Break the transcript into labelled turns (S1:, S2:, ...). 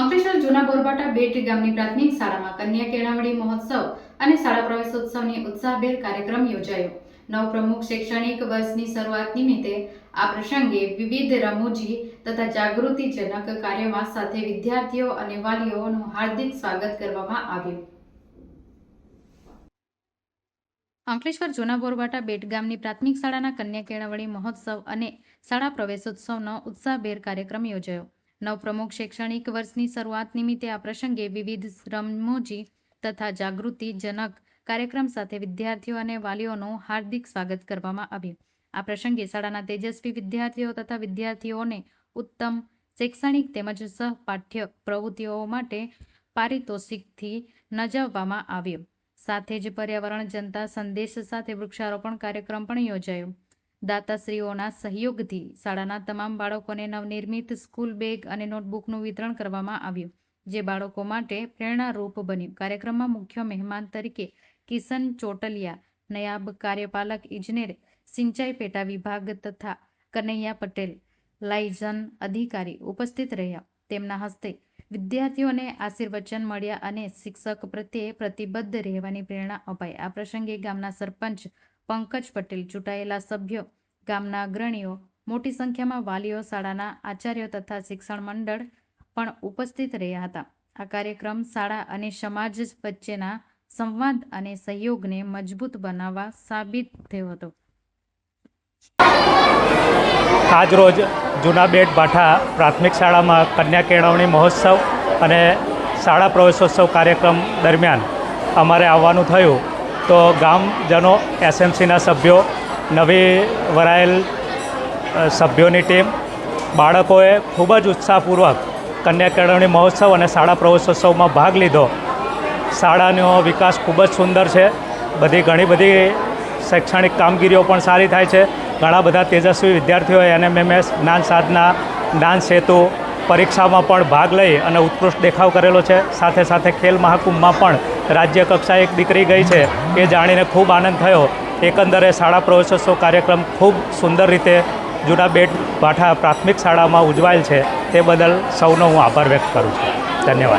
S1: અંકલેશ્વર જૂના બોરબાટા બેટ ગામની પ્રાથમિક શાળામાં કન્યા કેળવણી મહોત્સવ અને શાળા પ્રવેશોત્સવની ઉત્સાહભેર કાર્યક્રમ યોજાયો. નવ પ્રમુખ શૈક્ષણિક વર્ષની શરૂઆત નિમિત્તે આ પ્રસંગે વિવિધ રમૂજી તથા જાગૃતિજનક કાર્યમાં સાથે વિદ્યાર્થીઓ અને વાલીઓનું હાર્દિક સ્વાગત કરવામાં આવ્યું. અંકલેશ્વર જૂના બોરવાટા બેટ ગામની પ્રાથમિક શાળાના કન્યા કેળવણી મહોત્સવ અને શાળા પ્રવેશોત્સવનો ઉત્સાહભેર કાર્યક્રમ યોજાયો. નવ પ્રમુખ શૈક્ષણિક વર્ષની શરૂઆત નિમિત્તે આ પ્રસંગે વિવિધ શ્રમોજી તથા જાગૃતિજનક કાર્યક્રમ સાથે વિદ્યાર્થીઓ અને વાલીઓનું હાર્દિક સ્વાગત કરવામાં આવ્યું. આ પ્રસંગે શાળાના તેજસ્વી વિદ્યાર્થીઓ તથા વિદ્યાર્થીઓને ઉત્તમ શૈક્ષણિક તેમજ સહપાઠ્ય પ્રવૃત્તિઓ માટે પારિતોષિકથી નજાવવામાં આવ્યો. સાથે જ પર્યાવરણ જનતા સંદેશ સાથે વૃક્ષારોપણ કાર્યક્રમ પણ યોજાયો. દાતાશ્રીઓના સહયોગથી શાળાના તમામ બાળકોને નવનિર્મિત સ્કૂલ બેગ અને નોટબુકનું વિતરણ કરવામાં આવ્યું, જે બાળકો માટે પ્રેરણારૂપ બન્યું. કાર્યક્રમમાં મુખ્ય મહેમાન તરીકે કિશન ચોટલિયા, નયાબ કાર્યપાલક ઇજનેર સિંચાઈ પેટા વિભાગ તથા કનૈયા પટેલ લાઇઝન અધિકારી ઉપસ્થિત રહ્યા. તેમના હસ્તે વિદ્યાર્થીઓને આશીર્વચન મળ્યા અને શિક્ષક પ્રત્યે પ્રતિબદ્ધ રહેવાની પ્રેરણા અપાઈ. આ પ્રસંગે ગામના સરપંચ પંકજ પટેલ, ચૂંટાયેલા સભ્યો ગામના અગ્રણીઓ, મોટી સંખ્યામાં વાલીઓ શાળાના આચાર્યો તથા શિક્ષણ મંડળ પણ ઉપસ્થિત રહ્યા હતા. આ કાર્યક્રમ શાળા અને સમાજ વચ્ચેના સંવાદ અને સહયોગને મજબૂત બનાવવા સાબિત થયો હતો.
S2: આજરોજ જૂના બેટ ભાઠા પ્રાથમિક શાળામાં કન્યા કેળવણી મહોત્સવ અને શાળા પ્રવેશોત્સવ કાર્યક્રમ દરમિયાન અમારે આવવાનું થયું. તો ગામજનો એસએમસીના સભ્યો નવી વરાયેલ સભ્યોની ટીમ બાળકોએ ખૂબ જ ઉત્સાહપૂર્વક કન્યા કેળવણી મહોત્સવ અને શાળા પ્રવેશોત્સવમાં ભાગ લીધો. શાળાનો વિકાસ ખૂબ જ સુંદર છે. બધી ઘણી બધી શૈક્ષણિક કામગીરીઓ પણ સારી થાય છે. ઘણા બધા તેજસ્વી વિદ્યાર્થીઓએ એનએમએમએસ, જ્ઞાન સાધના, જ્ઞાન સેતુ પરીક્ષામાં પણ ભાગ લઈ અને ઉત્કૃષ્ટ દેખાવ કરેલો છે. સાથે સાથે ખેલ મહાકુંભમાં પણ રાજ્ય કક્ષાએ એક દીકરી ગઈ છે. એ જાણીને ખૂબ આનંદ થયો. એકંદરે શાળા પ્રવેશોત્સવ કાર્યક્રમ ખૂબ સુંદર રીતે જૂના બેટ ભાઠા પ્રાથમિક શાળામાં ઉજવાયેલ છે. તે બદલ સૌનો હું આભાર વ્યક્ત કરું છું. ધન્યવાદ.